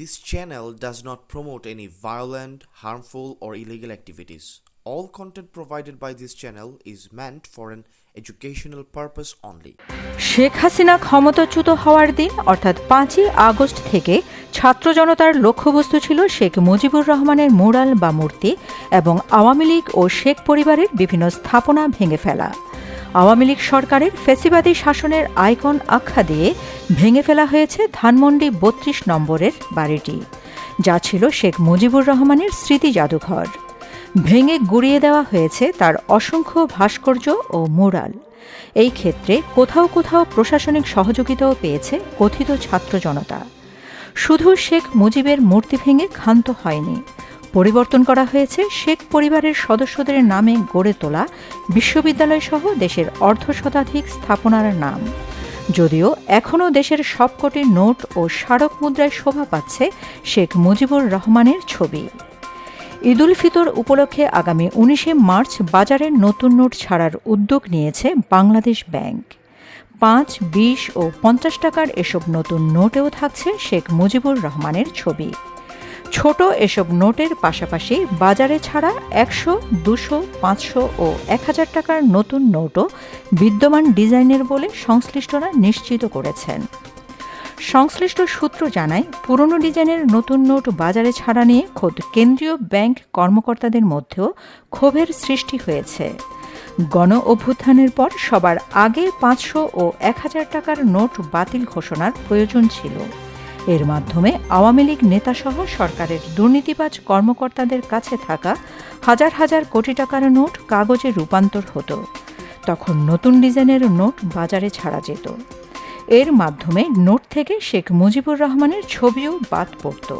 This channel does not promote any violent, harmful, or illegal activities. All content provided by this channel is meant for an educational purpose only. Sheikh Hasina ক্ষমতাচ্যুত হওয়ার দিন অর্থাৎ পাঁচই August থেকে ছাত্র জনতার লক্ষ্যবস্তু ছিল শেখ মুজিবুর রহমানের মুরাল বা মূর্তি এবং আওয়ামী লীগ ও শেখ পরিবারের বিভিন্ন স্থাপনা ভেঙে ফেলা আওয়ামী লীগ সরকারের ফেসিবাদী শাসনের আইকন আখ্যা দিয়ে ভেঙে ফেলা হয়েছে ধানমন্ডি বত্রিশ নম্বরের বাড়িটি, যা ছিল শেখ মুজিবুর রহমানের স্মৃতি জাদুঘর। ভেঙে গুড়িয়ে দেওয়া হয়েছে তার অসংখ্য ভাস্কর্য ও মুরাল এই ক্ষেত্রে কোথাও কোথাও প্রশাসনিক সহযোগিতাও পেয়েছে কথিত ছাত্র জনতা শুধু শেখ মুজিবের মূর্তি ভেঙে ক্ষান্ত হয়নি পরিবর্তন করা হয়েছে শেখ পরিবারের সদস্যদের নামে গড়ে তোলা বিশ্ববিদ্যালয় সহ দেশের অর্ধ শতাধিক স্থাপনার নাম। যদিও এখনও দেশের সবকটি নোট ও স্মারক মুদ্রায় শোভা পাচ্ছে শেখ মুজিবুর রহমানের ছবি। ঈদুল ফিতর উপলক্ষে আগামী উনিশে মার্চ বাজারে নতুন নোট ছাড়ার উদ্যোগ নিয়েছে বাংলাদেশ ব্যাংক। পাঁচ, বিশ ও পঞ্চাশ টাকার এসব নতুন নোটেও থাকছে শেখ মুজিবুর রহমানের ছবি। ছোট এসব নোটের পাশাপাশি বাজারে ছাড়া একশো, দুশো, পাঁচশো ও এক হাজার টাকার নতুন নোটও বিদ্যমান ডিজাইনের বলে সংশ্লিষ্টরা নিশ্চিত করেছেন। সংশ্লিষ্ট সূত্র জানায়, পুরনো ডিজাইনের নতুন নোট বাজারে ছাড়া নিয়ে খোদ কেন্দ্রীয় ব্যাংক কর্মকর্তাদের মধ্যেও ক্ষোভের সৃষ্টি হয়েছে। গণ অভ্যুত্থানের পর সবার আগে পাঁচশো ও এক হাজার টাকার নোট বাতিল ঘোষণার প্রয়োজন ছিল। এর মাধ্যমে আওয়ামী লীগ নেতাসহ সরকারের দুর্নীতিবাজ কর্মকর্তাদের কাছে থাকা হাজার হাজার কোটি টাকার নোট কাগজে রূপান্তর হতো। তখন নতুন ডিজাইনের নোট বাজারে ছাড়া যেত। এর মাধ্যমে নোট থেকে শেখ মুজিবুর রহমানের ছবিও বাদ পড়ত।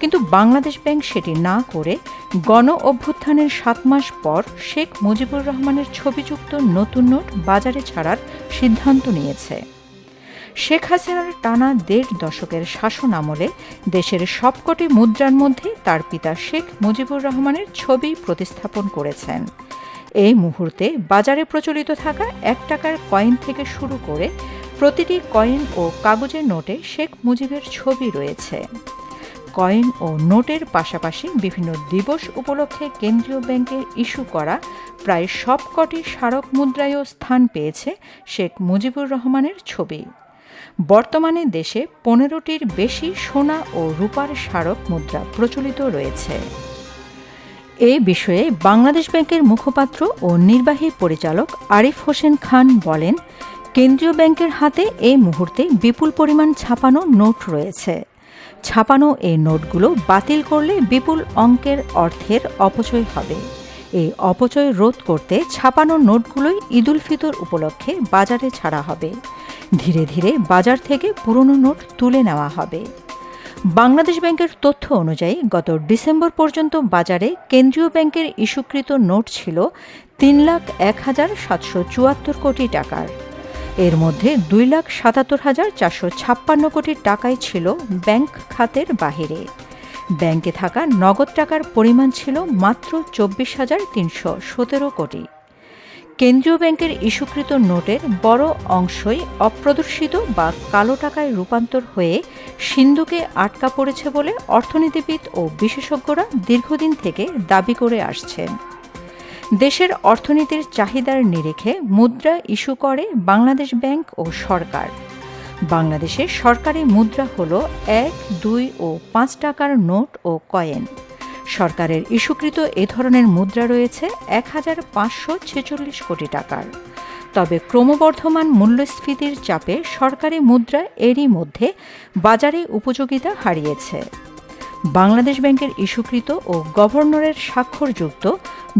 কিন্তু বাংলাদেশ ব্যাংক সেটি না করে গণ অভ্যুত্থানের সাত মাস পর শেখ মুজিবুর রহমানের ছবিযুক্ত নতুন নোট বাজারে ছাড়ার সিদ্ধান্ত নিয়েছে। শেখ হাসিনার টানা দেড় দশকের শাসন আমলে দেশের সবকটি মুদ্রার মধ্যে তার পিতা শেখ মুজিবুর রহমানের ছবি প্রতিস্থাপন করেছেন। এই মুহূর্তে বাজারে প্রচলিত থাকা এক টাকার কয়েন থেকে শুরু করে প্রতিটি কয়েন ও কাগজের নোটে শেখ মুজিবের ছবি রয়েছে। কয়েন ও নোটের পাশাপাশি বিভিন্ন দিবস উপলক্ষে কেন্দ্রীয় ব্যাংকের ইস্যু করা প্রায় সবকটি স্মারক মুদ্রায়ও স্থান পেয়েছে শেখ মুজিবুর রহমানের ছবি। বর্তমানে দেশে পনেরোটির বেশি সোনা ও রূপার স্মারক মুদ্রা প্রচলিত রয়েছে। এ বিষয়ে বাংলাদেশ ব্যাংকের মুখপাত্র ও নির্বাহী পরিচালক আরিফ হোসেন খান বলেন, কেন্দ্রীয় ব্যাংকের হাতে এই মুহূর্তে বিপুল পরিমাণ ছাপানো নোট রয়েছে। ছাপানো এই নোটগুলো বাতিল করলে বিপুল অঙ্কের অর্থের অপচয় হবে। এই অপচয় রোধ করতে ছাপানো নোটগুলোই ঈদুল ফিতর উপলক্ষে বাজারে ছাড়া হবে। ধীরে ধীরে বাজার থেকে পুরনো নোট তুলে নেওয়া হবে। বাংলাদেশ ব্যাংকের তথ্য অনুযায়ী গত ডিসেম্বর পর্যন্ত বাজারে কেন্দ্রীয় ব্যাংকের ইস্যুকৃত নোট ছিল তিন লাখ এক হাজার সাতশো চুয়াত্তর কোটি টাকার। এর মধ্যে দুই লাখ সাতাত্তর হাজার চারশো ছাপ্পান্ন কোটি টাকাই ছিল ব্যাংক খাতের বাহিরে। ব্যাংকে থাকা নগদ টাকার পরিমাণ ছিল মাত্র চব্বিশ হাজার তিনশো সতেরো কোটি। কেন্দ্রীয় ব্যাংকের ইস্যুকৃত নোটের বড় অংশই অপ্রদর্শিত বা কালো টাকায় রূপান্তর হয়ে সিন্ধুকে আটকা পড়েছে বলে অর্থনীতিবিদ ও বিশেষজ্ঞরা দীর্ঘদিন থেকে দাবি করে আসছেন। দেশের অর্থনীতির চাহিদার নিরিখে মুদ্রা ইস্যু করে বাংলাদেশ ব্যাংক ও সরকার। বাংলাদেশে সরকারি মুদ্রা হল এক, দুই ও পাঁচ টাকার নোট ও কয়েন। সরকারের ইস্যুকৃত এ ধরনের মুদ্রা রয়েছে এক হাজার পাঁচশো ছেচল্লিশ কোটি টাকার। তবে ক্রমবর্ধমান মূল্যস্ফীতির চাপে সরকারি মুদ্রা এরই মধ্যে বাজারে উপযোগিতা হারিয়েছে। বাংলাদেশ ব্যাংকের ইস্যুকৃত ও গভর্নরের স্বাক্ষরযুক্ত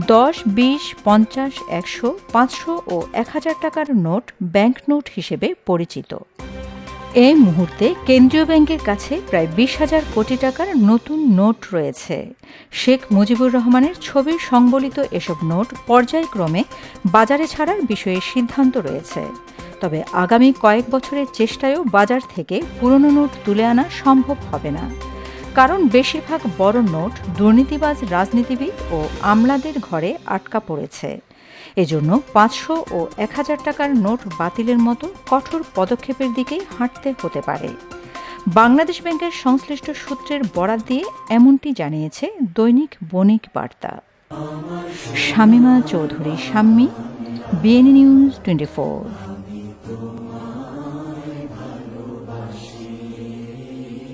দশ, বিশ, পঞ্চাশ, একশো, পাঁচশো ও এক হাজার টাকার নোট ব্যাংক নোট হিসেবে পরিচিত। এই মুহূর্তে কেন্দ্রীয় ব্যাংকের কাছে প্রায় বিশ হাজার কোটি টাকার নতুন নোট রয়েছে। শেখ মুজিবুর রহমানের ছবি সংবলিত এসব নোট পর্যায়ক্রমে বাজারে ছাড়ার বিষয়ে সিদ্ধান্ত রয়েছে। তবে আগামী কয়েক বছরের চেষ্টায়ও বাজার থেকে পুরনো নোট তুলে আনা সম্ভব হবে না। কারণ বেশিরভাগ বড় নোট দুর্নীতিবাজ রাজনীতিবিদ ও আমলাদের ঘরে আটকা পড়েছে। এজন্য পাঁচশো ও এক হাজার টাকার নোট বাতিলের মতো কঠোর পদক্ষেপের দিকেই হাঁটতে হতে পারে। বাংলাদেশ ব্যাংকের সংশ্লিষ্ট সূত্রের বরাত দিয়ে এমনটি জানিয়েছে দৈনিক Bonik Barta. Shamima Chowdhury, Shammi, BNA news twenty four.